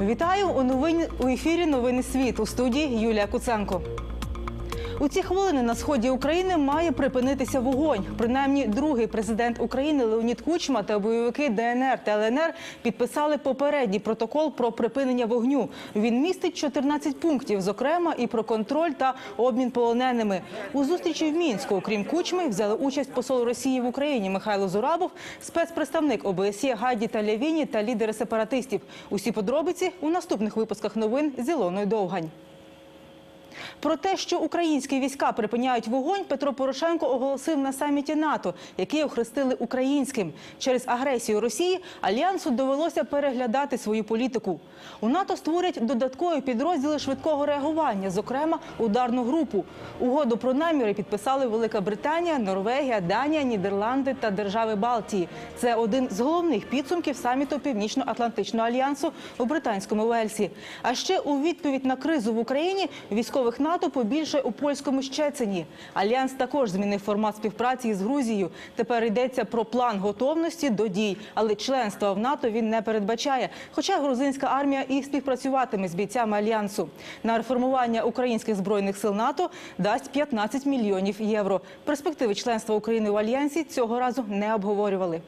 Вітаю у новині у ефірі Новини світ у студії Юлія Куценко. У ці хвилини на сході України має припинитися вогонь. Принаймні, другий президент України Леонід Кучма та бойовики ДНР та ЛНР підписали попередній протокол про припинення вогню. Він містить 14 пунктів, зокрема і про контроль та обмін полоненими. У зустрічі в мінську, окрім Кучми, взяли участь посол Росії в Україні Михайло Зурабов, спецпредставник ОБСЄ Гаді та Лявіні та лідери сепаратистів. Усі подробиці у наступних випусках новин з Ілоною Довгань. Про те, що українські війська припиняють вогонь, Петро Порошенко оголосив на саміті НАТО, який охрестили українським. Через агресію Росії альянсу довелося переглядати свою політику. У НАТО створять додаткові підрозділи швидкого реагування, зокрема ударну групу. Угоду про наміри підписали Велика Британія, Норвегія, Данія, Нідерланди та держави Балтії. Це один з головних підсумків саміту Північно-Атлантичного альянсу у британському Вельсі. А ще у відповідь на кризу в Україні військових НАТО побільше у польському Щецині. Альянс також змінив формат співпраці із Грузією. Тепер йдеться про план готовності до дій, але членства в НАТО він не передбачає. Хоча грузинська армія і співпрацюватиме з бійцями альянсу. На реформування українських збройних сил НАТО дасть 15 мільйонів євро. Перспективи членства України в альянсі цього разу не обговорювали.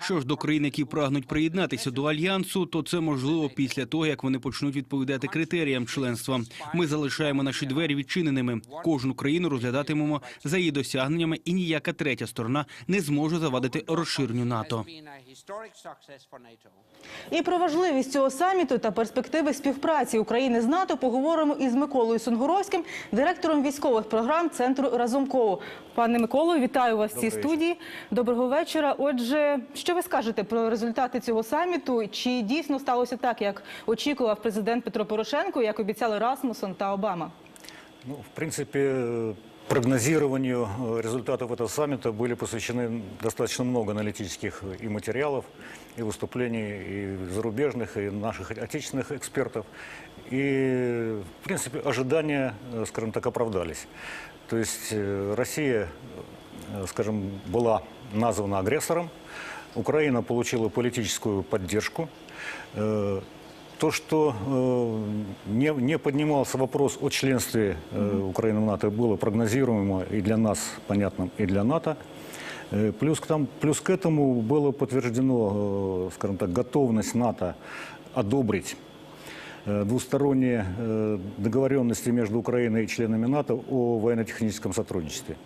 Що ж до країн, які прагнуть приєднатися до альянсу, то це можливо після того, як вони почнуть відповідати критеріям членства. Ми залишаємо наші двері відчиненими. Кожну країну розглядатимемо за її досягненнями, і ніяка третя сторона не зможе завадити розширенню НАТО. І про важливість цього саміту та перспективи співпраці України з НАТО поговоримо із Миколою Сунгуровським, директором військових програм центру Разумкова. Пане Миколо, вітаю вас в цій студії. Доброго вечора. Отже, що ви скажете про результати цього саміту? Чи дійсно сталося так, як очікував президент Петро Порошенко, як обіцяли Расмусон та Обама? Ну, в принципе, э, прогнозированию э, результатов этого саммита были посвящены достаточно много аналитических и материалов, и выступлений и зарубежных, и наших отечественных экспертов. И, в принципе, ожидания, э, скажем так, оправдались. То есть э, Россия, э, скажем, была названа агрессором, Украина получила политическую поддержку. Э, То, что э, не, не поднимался вопрос о членстве э, Украины в НАТО, было прогнозируемо и для нас понятно, и для НАТО. Э, Плюс к, там, плюс к этому было подтверждено, э, скажем так, готовность НАТО одобрить э, двусторонние э, договоренности между Украиной и членами НАТО о военно-техническом сотрудничестве.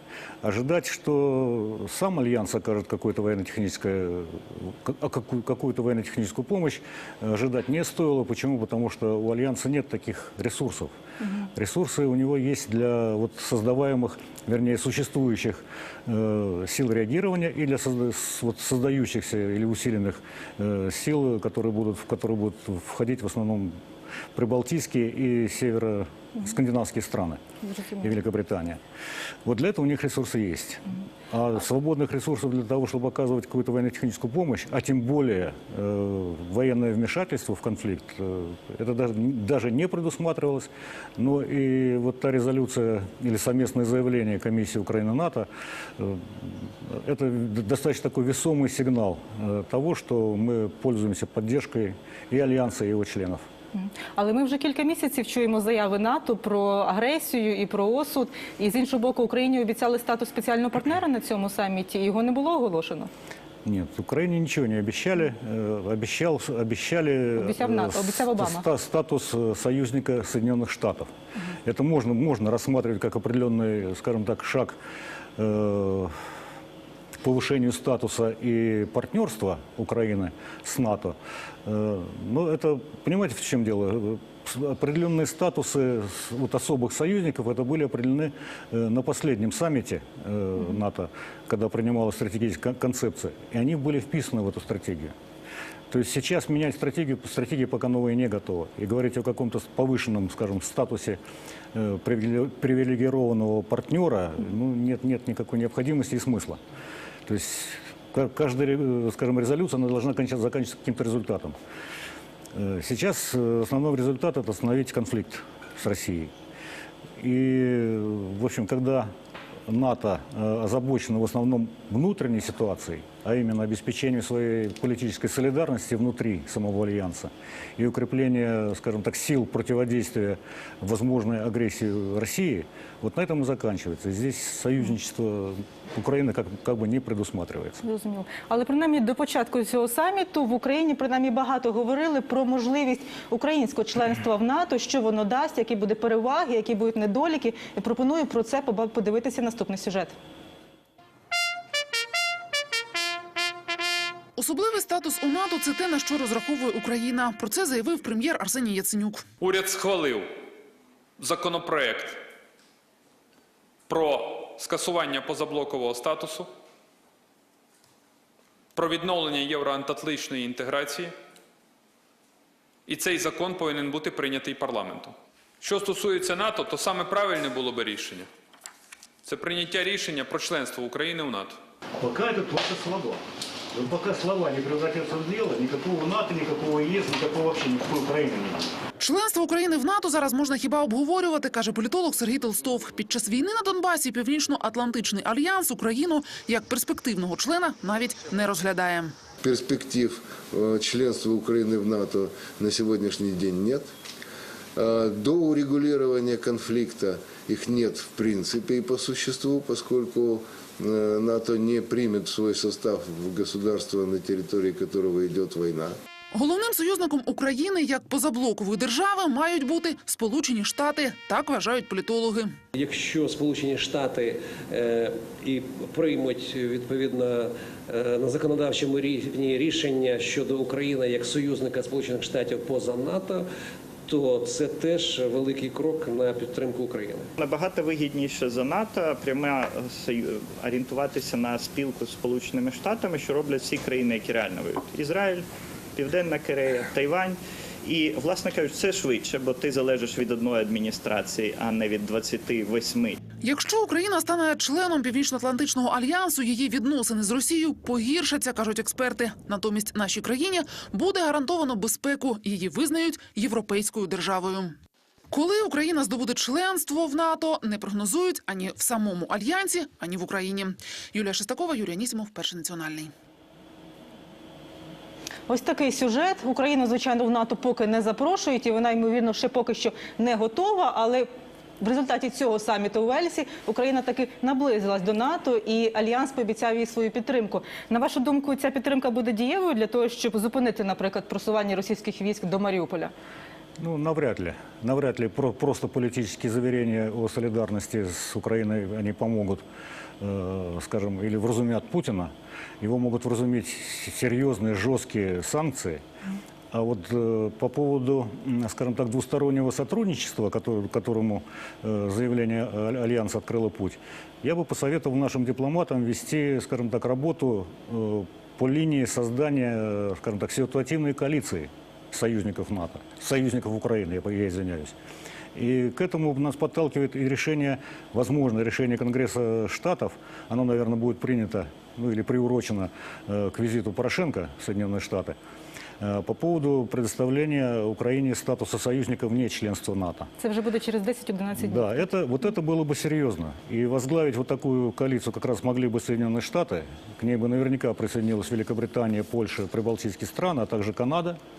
Ожидать, что сам Альянс окажет э, ка- какую- какую-то военно-техническую помощь, э, ожидать не стоило. Почему? Потому что у Альянса нет таких ресурсов. Ресурсы у него есть для вот создаваемых, вернее, существующих э, сил реагирования и для созда- вот, создающихся или усиленных э, сил, которые будут, в которые будут входить в основном прибалтийские и северо-скандинавские страны и Великобритания. Вот для этого у них ресурсы есть. А свободных ресурсов для того, чтобы оказывать какую-то военно-техническую помощь, а тем более э, военное вмешательство в конфликт, э, это даже, даже не предусматривалось. Но и вот та резолюция или совместное заявление Комиссии Украины-НАТО, э, это достаточно такой весомый сигнал э, того, что мы пользуемся поддержкой и Альянса, и его членов. Але ми вже кілька місяців чуємо заяви НАТО про агресію і про осуд. І з іншого боку, Україні обіцяли статус спеціального партнера на цьому саміті. і Його не було оголошено. Нет, Украине ничего не обещали. Э, Обещал, обещали Обещал э, НАТО, обещал Обама. ста- статус э, союзника Соединенных Штатов. Это можно, можно рассматривать как определенный, скажем так, шаг э, к повышению статуса и партнерства Украины с НАТО. Э, Но это, понимаете, в чем дело? Определенные статусы вот особых союзников это были определены э, на последнем саммите э, НАТО, когда принималась стратегическая концепция, и они были вписаны в эту стратегию. То есть сейчас менять стратегию, стратегия пока новая не готова. И говорить о каком-то повышенном, скажем, статусе привиле- привилегированного партнера, ну, нет, нет никакой необходимости и смысла. То есть ка- каждая, э, скажем, резолюция она должна кончаться, заканчиваться каким-то результатом. Э, Сейчас э, основной результат – это остановить конфликт с Россией. И, в общем, когда НАТО э, озабочено в основном внутренней ситуацией, а именно обеспечению своей политической солидарности внутри самого альянса и укрепление, скажем так, сил противодействия возможной агрессии России, вот на этом и заканчивается. Здесь союзничество Украины как, как бы не предусматривается. Зрозуміло. Але принаймні до початку цього саміту в Україні принаймні багато говорили про можливість українського членства в НАТО, що воно дасть, які будуть переваги, які будуть недоліки. І пропоную про це поба- подивитися наступний сюжет. Особливий статус у НАТО це те, на що розраховує Україна. Про це заявив прем'єр Арсеній Яценюк. Уряд схвалив законопроект про скасування позаблокового статусу, про відновлення євроатлантичної інтеграції. І цей закон повинен бути прийнятий парламентом. Що стосується НАТО, то саме правильне було би рішення. Це прийняття рішення про членство України в НАТО. Пока это только слова. Но пока слова не превратятся в дело, никакого НАТО, никакого ЕС, никакого вообще никакой Украины нет. Членство України в НАТО зараз можна хіба обговорювати, каже політолог Сергій Толстов. Під час війни на Донбасі Північно-Атлантичний альянс Україну як перспективного члена навіть не розглядає. Перспектив э, членства Украины в НАТО на сегодняшний день нет. Э, До урегулирования конфликта их нет в принципе и по существу, поскольку э, НАТО не примет в свой состав в государство, на территории которого идет война. Головним союзником України як позаблокової держави мають бути Сполучені Штати. Так вважають політологи. Якщо Сполучені Штати е, і приймуть відповідно е, на законодавчому рівні рішення щодо України як союзника Сполучених Штатів поза НАТО, то це теж великий крок на підтримку України. Набагато вигідніше за НАТО пряме сою- орієнтуватися на спілку з Сполученими Штатами, що роблять всі країни, які реально воюють. Ізраїль, Південна Корея, Тайвань. І, власне кажучи, це швидше, бо ти залежиш від одної адміністрації, а не від 28. Якщо Україна стане членом Північно-Атлантичного альянсу, її відносини з Росією погіршаться, кажуть експерти. Натомість нашій країні буде гарантовано безпеку. Її визнають європейською державою. Коли Україна здобуде членство в НАТО, не прогнозують ані в самому альянсі, ані в Україні. Юлія Шестакова, Юрій Анісімов, перший національний. Ось такий сюжет. Україну, звичайно, в НАТО поки не запрошують, і вона, ймовірно, ще поки що не готова. Але в результаті цього саміту у Вельсі Україна таки наблизилась до НАТО, і альянс пообіцяв їй свою підтримку. На вашу думку, ця підтримка буде дієвою для того, щоб зупинити, наприклад, просування російських військ до Маріуполя? Ну, навряд ли. Навряд ли про- просто политические заверения о солидарности с Украиной, они помогут, э, скажем, или вразумят Путина. Его могут вразуметь с- серьезные, жесткие санкции. А вот э, по поводу, скажем так, двустороннего сотрудничества, который, которому э, заявление Аль- Альянса открыло путь, я бы посоветовал нашим дипломатам вести, скажем так, работу э, по линии создания, э, скажем так, ситуативной коалиции союзников НАТО, союзников Украины, я, я извиняюсь. И к этому нас подталкивает и решение, возможное решение Конгресса Штатов, оно, наверное, будет принято, ну или приурочено э, к визиту Порошенко в Соединенные Штаты, по поводу предоставления Украине статуса союзника вне членства НАТО. Це вже буде через 10-11 днів. Да, это, вот это было бы серьезно. И возглавить вот такую коалицию как раз могли бы Соединенные Штаты. К ней бы наверняка присоединилась Великобритания, Польша, прибалтийские страны, а также Канада, э,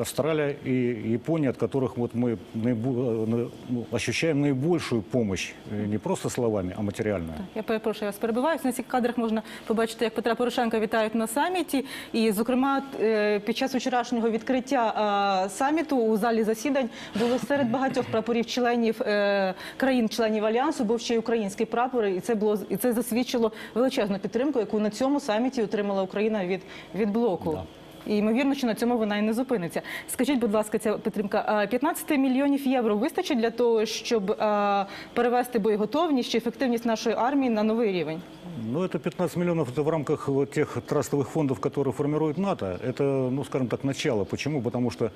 Австралия и Япония, от которых вот мы наибо- э, ну, ощущаем наибольшую помощь, э, не просто словами, а материальную. Я перепрошую, я вас перебиваю. На цих кадрах можна побачити, як Петра Порошенка вітають на саміті. І, зокрема, е, під час вчорашнього відкриття е, саміту у залі засідань було серед багатьох прапорів членів е, країн-членів альянсу, був ще й український прапор, і це було і це засвідчило величезну підтримку, яку на цьому саміті отримала Україна від, від блоку. І ймовірно, що на цьому вона і не зупиниться. Скажіть, будь ласка, ця підтримка а 15 мільйонів євро вистачить для того, щоб а, перевести боєготовність чи ефективність нашої армії на новий рівень? Ну, это 15 миллионов это в рамках вот тех трастовых фондов, которые формирует НАТО. Это, ну, скажем так, начало. Почему? Потому что, э,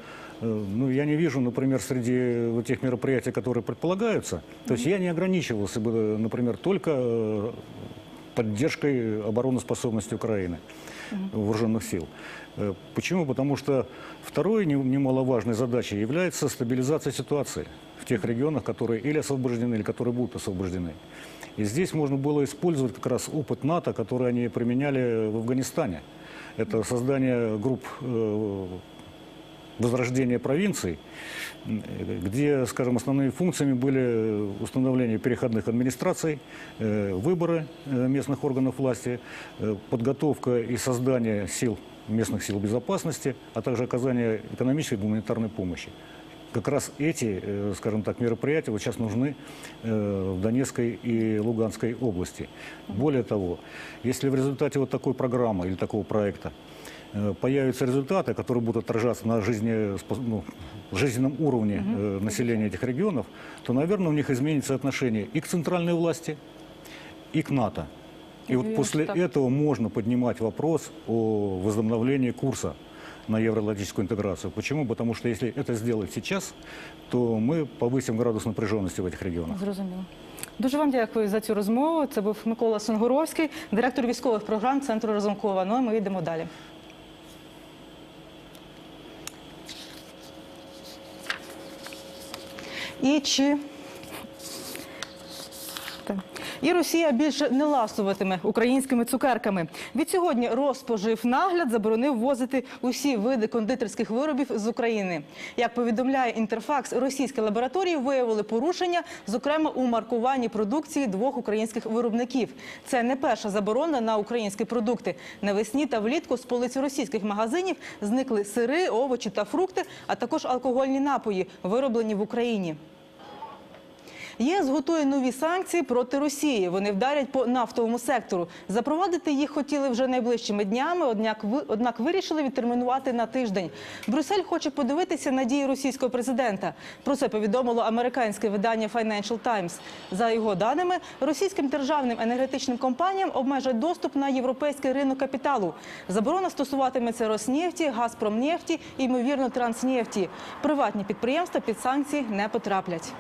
ну, я не вижу, например, среди вот тех мероприятий, которые предполагаются, то есть я не ограничивался бы, например, только э, поддержкой обороноспособности Украины. вооруженных сил. Э, Почему? Потому что второй не- немаловажной задачей является стабилизация ситуации в тех регионах, которые или освобождены, или которые будут освобождены. И здесь можно было использовать как раз опыт НАТО, который они применяли в Афганистане. Это создание групп э, возрождения провинций, где, скажем, основными функциями были установление переходных администраций, э, выборы э, местных органов власти, э, подготовка и создание сил местных сил безопасности, а также оказание экономической и гуманитарной помощи. Как раз эти, скажем так, мероприятия вот сейчас нужны в Донецкой и Луганской области. Более того, если в результате вот такой программы или такого проекта появятся результаты, которые будут отражаться на жизни, ну, жизненном уровне э, населения этих регионов, то, наверное, у них изменится отношение и к центральной власти, и к НАТО. И вот Уверен, после что так. этого можно поднимать вопрос о возобновлении курса на евроатлантическую интеграцию. Почему? Потому что если это сделать сейчас, то мы повысим градус напряженности в этих регионах. Зрозуміло. Дуже вам дякую за цю розмову. Це був Микола Сонгоровський, директор військових програм Центру Разумкова. Ну і ми йдемо далі. І чи. І Росія більше не ласуватиме українськими цукерками. Відсьогодні Розпоживнагляд заборонив ввозити усі види кондитерських виробів з України. Як повідомляє Інтерфакс, російські лабораторії виявили порушення, зокрема у маркуванні продукції двох українських виробників. Це не перша заборона на українські продукти. Навесні та влітку з полиць російських магазинів зникли сири, овочі та фрукти, а також алкогольні напої, вироблені в Україні. ЄС готує нові санкції проти Росії. Вони вдарять по нафтовому сектору. Запровадити їх хотіли вже найближчими днями, однак однак вирішили відтермінувати на тиждень. Брюссель хоче подивитися на дії російського президента. Про це повідомило американське видання Financial Times. За його даними, російським державним енергетичним компаніям обмежать доступ на європейський ринок капіталу. Заборона стосуватиметься Роснефті, Газпромнефті і, ймовірно, Транснефті. Приватні підприємства під санкції не потраплять.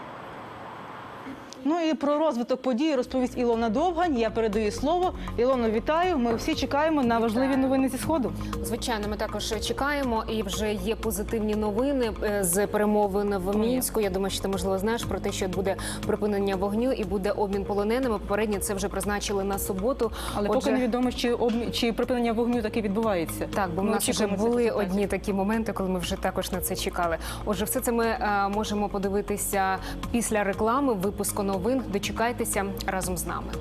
Ну і про розвиток подій розповість Ілона Довгань. Я передаю слово. Ілоно, вітаю. Ми всі чекаємо на важливі новини зі сходу. Звичайно, ми також чекаємо, і вже є позитивні новини е, з перемовин в мінську. Я думаю, що ти можливо знаєш про те, що буде припинення вогню і буде обмін полоненими. Попередньо це вже призначили на суботу. Але Отже, поки невідомо, чи обмі... чи припинення вогню таки відбувається. Так, бо в Ми нас вже були одні такі моменти, коли ми вже також на це чекали. Отже, все це ми е, можемо подивитися після реклами, випуску новин. Дочекайтеся разом з нами.